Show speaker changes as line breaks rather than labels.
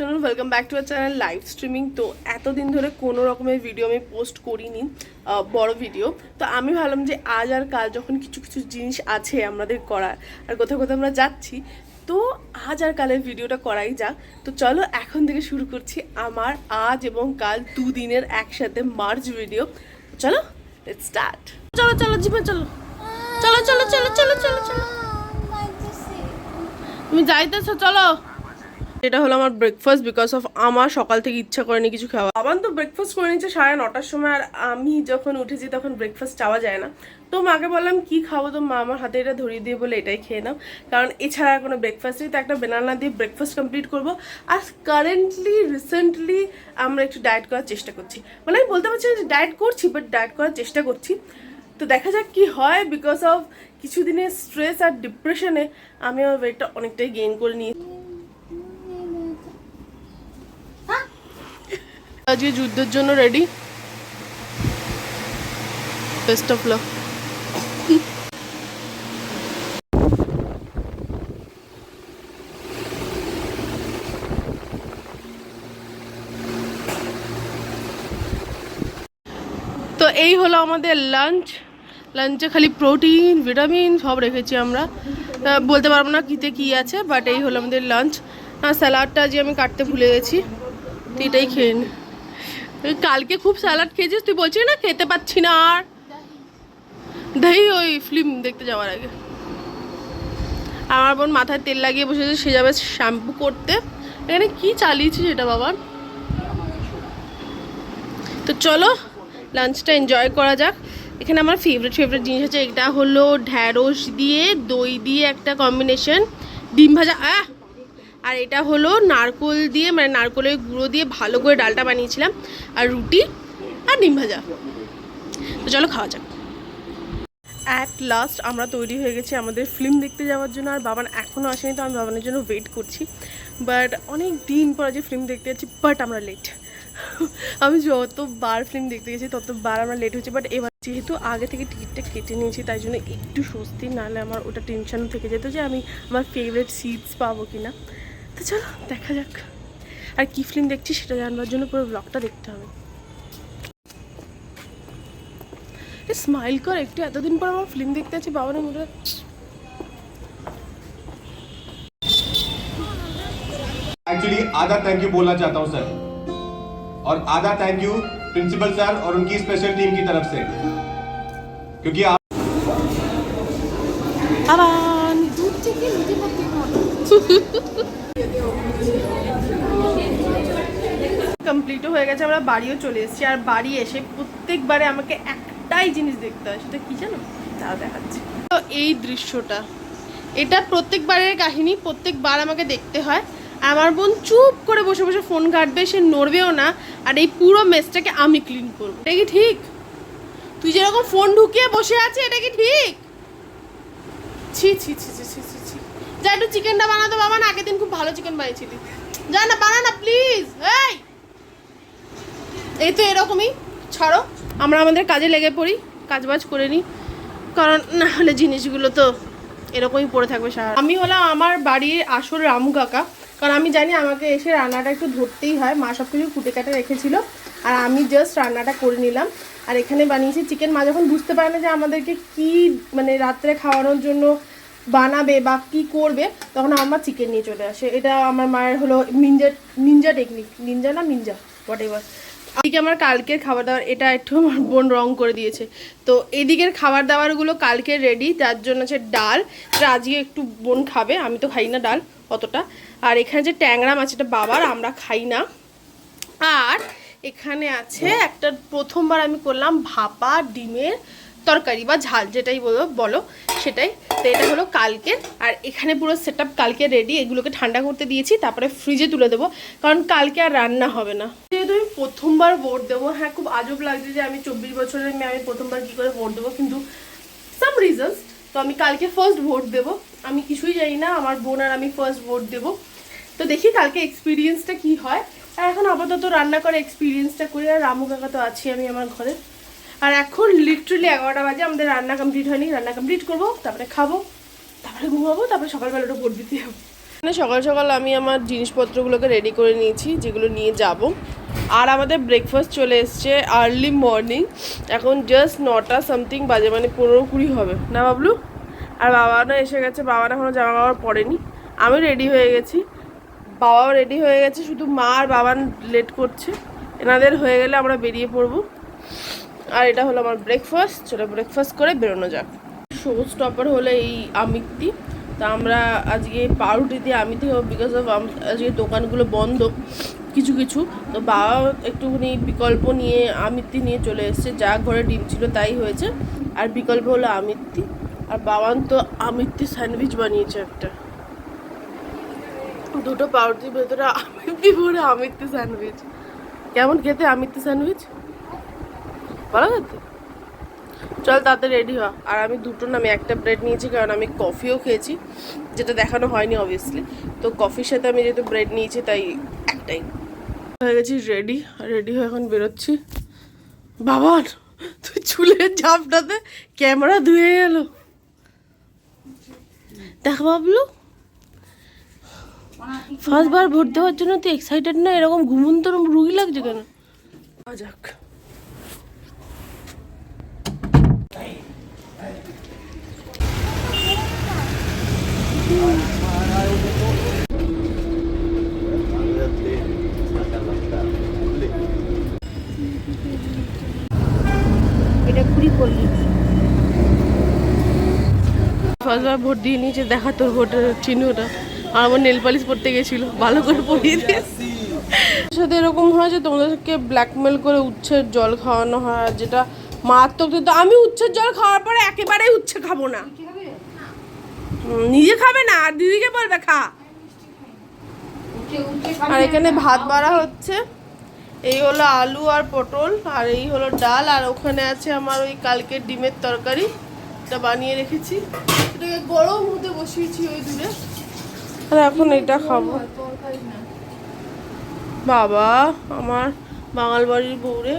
চলুন welcome back to our channel live streaming তো এতদিন ধরে কোনো রকমের ভিডিও আমি পোস্ট করিনি বড় ভিডিও তো আমি ভাবলাম যে আজ আর কাল যখন কিছু কিছু জিনিস আছে আমাদের করার, আর কোথাও কোথাও আমরা যাচ্ছি, তো আজ আর কালের ভিডিওটা করাই যাক। তো চলো এখন থেকে শুরু করছি আমার আজ এবং কাল দুদিনের একসাথে মার্চ ভিডিও চলো স্টার্ট চলো চলো জীবন চলো। চলো চলো চলো চলো চলো চলো। তুমি যাইতেছো, চলো। এটা হলো আমার ব্রেকফাস্ট বিকজ অফ আমার সকাল থেকে ইচ্ছা করেনি কিছু খাওয়া। আবার তো ব্রেকফাস্ট করে নিচ্ছে সাড়ে নটার সময় আর আমি যখন উঠেছি তখন ব্রেকফাস্ট চাওয়া যায় না। তো মাকে বললাম, কি খাব? তো মা আমার হাতে এটা ধরিয়ে দিয়ে বলে এটাই খেয়ে নাও। কারণ এছাড়া আর কোনো ব্রেকফাস্ট নেই। তো একটা বেনানা দিয়ে ব্রেকফাস্ট কমপ্লিট করব। আর কারেন্টলি রিসেন্টলি আমরা একটু ডায়েট করার চেষ্টা করছি। মানে আমি বলতে পারছি যে ডায়েট করছি বাট ডায়েট করার চেষ্টা করছি। তো দেখা যাক কি হয় বিকজ অফ কিছুদিনের স্ট্রেস আর ডিপ্রেশনে আমি আমার ওয়েটটা অনেকটাই গেইন করে নিই আজকে যুদ্ধের জন্য রেডি বেস্ট অফ লাক তো এই হলো আমাদের লাঞ্চ লাঞ্চে খালি প্রোটিন ভিটামিন সব রেখেছি আমরা। বলতে পারব না কিতে কি আছে বাট এই হলো আমাদের লাঞ্চ আর স্যালাডটা আজকে আমি কাটতে ভুলে গেছি এটাই খেয়ে নি। ওই কালকে খুব স্যালাড খেয়েছিস, তুই বলছিস না খেতে পাচ্ছি না আর? দেই ওই ফিল্ম দেখতে যাওয়ার আগে। আমার বোন মাথায় তেল লাগিয়ে বসেছে, সে যাবে শ্যাম্পু করতে। এখানে কি চালিয়েছিস এটা, বাবা? তো চলো লাঞ্চটা এনজয় করা যাক। এখানে আমার ফেভারিট ফেভারিট জিনিস আছে, এটা হলো ঢ্যাঁড়স দিয়ে, দই দিয়ে একটা কম্বিনেশন ডিম ভাজা, আহ! আর এটা হলো নারকোল দিয়ে মানে নারকোলের গুঁড়ো দিয়ে ভালো করে ডালটা বানিয়েছিলাম। আর রুটি আর ডিম ভাজা। তো চলো খাওয়া যাক। অ্যাট লাস্ট আমরা তৈরি হয়ে গেছি আমাদের ফিল্ম দেখতে যাওয়ার জন্য। আর বাবান এখনও আসেনি, তো আমি বাবানের জন্য ওয়েট করছি। বাট অনেক দিন পর যে ফিল্ম দেখতে যাচ্ছি বাট আমরা লেট আমি যতবার ফিল্ম দেখতে গেছি, ততবার আমরা লেট হচ্ছে বাট এবার যেহেতু আগে থেকে টিকিটটা কেটে নিয়েছি, তাই জন্য একটু স্বস্তি, নাহলে আমার ওটা টেনশন থেকে যেত যে আমি আমার ফেভারিট সিটস পাবো কি না তো চলো দেখা যাক আর কী ফিল্ম দেখছি সেটা জানবার জন্য পুরো ব্লগটা দেখতে হবে স্মাইল কর একটু এতদিন পর আমার ফিল্ম দেখতে আছি বাবার মুখে
एक्चुअली आधा थैंक यू बोलना चाहता हूं सर और आधा थैंक यू प्रिंसिपल सर और उनकी स्पेशल टीम की तरफ से क्योंकि आप
আবার কমপ্লিটও হয়ে গেছে, আমরা বাড়িও চলে এসেছি। আর বাড়ি এসে প্রত্যেকবারে আমাকে একটাই জিনিস দেখতে হয়, সেটা কি জানো? তাও দেখাচ্ছি। তো এই দৃশ্যটা, এটা প্রত্যেকবারের কাহিনী, প্রত্যেকবার আমাকে দেখতে হয়। আমার বোন চুপ করে বসে বসে ফোন ঘাটবে, সে নড়বেও না। আর এই পুরো মেসটাকে আমি ক্লিন করব। এটা কি ঠিক? তুই যেরকম ফোন ঢুকিয়ে বসে আছে এটা কি ঠিক? ছি ছি ছি ছি ছি ছি ছি। যা একটু চিকেনটা বানাতো বাবা, না আগের দিন খুব ভালো চিকেন বানিয়েছিলি। যা না, বানা না প্লিজ এই! এই তো এরকমই, ছাড়ো, আমরা আমাদের কাজে লেগে পড়ি, কাজবাজ করে নিই। কারণ না হলে জিনিসগুলো তো এরকমই পড়ে থাকবে সারা আমি হলাম আমার বাড়ির আসল রামু কাকা। কারণ আমি জানি আমাকে এসে রান্নাটা একটু ধরতেই হয়, মা সব কিছু কুটে কাটে রেখেছিল। আর আমি জাস্ট রান্নাটা করে নিলাম। আর এখানে বানিয়েছি চিকেন মা যখন বুঝতে পারে না যে আমাদেরকে কি মানে রাত্রে খাওয়ানোর জন্য বানাবে বা কি করবে, তখন আমার চিকেন নিয়ে চলে আসে। এটা আমার মায়ের হলো নিনজা নিনজা টেকনিক নিনজা না নিনজা হোয়াট এভার এদিকে আমার কালকের খাবার দাবার, এটা একটু আমার বোন রং করে দিয়েছে। তো এদিকের খাবার দাবারগুলো কালকে রেডি যার জন্য আছে ডাল। এটা আজকে একটু বোন খাবে, আমি তো খাই না ডাল অতটা। আর এখানে যে ট্যাংরা মাছ, এটা বাবার, আমরা খাই না। আর এখানে আছে একটা প্রথমবার আমি করলাম ভাপা, ডিমের তরকারি বা ঝাল যেটাই বলো বলো, সেটাই। তো এটা হলো কালকে। আর এখানে পুরো সেট কালকে রেডি এগুলোকে ঠান্ডা করতে দিয়েছি, তারপরে ফ্রিজে তুলে দেবো। কারণ কালকে আর রান্না হবে না। যেহেতু আমি প্রথমবার ভোট দেবো হ্যাঁ খুব আজব লাগছে যে আমি চব্বিশ বছরের মেয়ে, আমি প্রথমবার কী করে ভোট দেবো, কিন্তু সাম রিজনস তো আমি কালকে ফার্স্ট ভোট দেবো। আমি কিছুই জানি না, আমার বোন আর আমি ফার্স্ট ভোট দেবো। তো দেখি কালকে এক্সপিরিয়েন্সটা কি হয়। আর এখন আপাতত রান্না করে এক্সপিরিয়েন্সটা করি, আর রামু কাকা তো আছি আমি আমার ঘরে। আর এখন লিটারালি এগারোটা বাজে, আমাদের রান্না কমপ্লিট হয়নি, রান্না কমপ্লিট করব, তারপরে খাব, তারপরে ঘুমাবো, তারপরে সকালবেলা ওটা ভোট দিতে যাব। মানে সকাল সকাল আমি আমার জিনিসপত্রগুলোকে রেডি করে নিয়েছি, যেগুলো নিয়ে যাব। আর আমাদের ব্রেকফাস্ট চলে এসছে আর্লি মর্নিং এখন জাস্ট নটা সামথিং বাজে মানে পনেরো কুড়ি হবে। না বাবলু? আর বাবা না এসে গেছে বাবানা এখনও জামা কাপড় পরেনি। আমি রেডি হয়ে গেছি। বাবাও রেডি হয়ে গেছে, শুধু মা আর বাবা লেট করছে। এনাদের হয়ে গেলে আমরা বেরিয়ে পড়ব। আর এটা হলো আমার ব্রেকফাস্ট চলো ব্রেকফাস্ট করে বেরোনো যাক। শো স্টপার হলো এই আমিত্তি। তা আমরা আজকে পাউরুটি দিয়ে আমিত্তি খাব বিকজ অফ আজকে দোকানগুলো বন্ধ, কিছু কিছু। তো বাবা একটুখানি বিকল্প নিয়ে আমিত্তি নিয়ে চলে এসেছে, যা ঘরে ডিম ছিল তাই হয়েছে। আর বিকল্প হলো আমিত্তি। আর বাবান তো আমিত্তি স্যান্ডউইচ বানিয়েছে একটা। দুটো পাউরুটির ভেতরে আমিত্তি ভরে আমিত্তি স্যান্ডউইচ। কেমন খেতে আমিত্তি স্যান্ডউইচ? ভালো খেতে চল তাতে রেডি হ। আর আমি দুটো না, আমি একটা ব্রেড নিয়েছি, কারণ আমি কফিও খেয়েছি, যেটা দেখানো হয়নি অবভিয়াসলি তো কফির সাথে আমি যেহেতু ব্রেড নিয়েছি, তাই একটাই। হয়ে গেছি রেডি রেডি হয়ে এখন বেরোচ্ছি। বাবা, তুই চুলের ঝাপটাতে ক্যামেরা ধুয়ে গেল। দেখ বাবলু ফার্স্ট বার ভোট দেওয়ার জন্য তুই এক্সাইটেড না? এরকম ঘুমন্তর রুগী লাগছে কেন? যাক।
করলি?
ফার্স্টবার ভোট দিয়ে নিয়েছে দেখা তোর ভোটের চিহ্নটা। আর আমার নেল পালিশ পড়তে গেছিল ভালো করে পড়িয়ে দিয়ে সাথে এরকম হয় যে তোমাদেরকে ব্ল্যাকমেল করে উচ্ছের জল খাওয়ানো হয় যেটা মারাত্মক কিন্তু আমি উচ্ছের জল খাওয়ার পরে একেবারেই উচ্ছে খাব না। নিজে খাবে না আর দিদিকে বলবে খা। আর এখানে ভাত বাড়া হচ্ছে। এই হলো আলু আর পটল, আর এই হলো ডাল, আর ওখানে আছে আমার ওই কালকের ডিমের তরকারি, এটা বানিয়ে রেখেছি। এটাকে গরম হতে বসিয়েছি ওই দূরে। আর এখন এটা খাব। বাবা, আমার বাঙাল বাড়ির বউরে।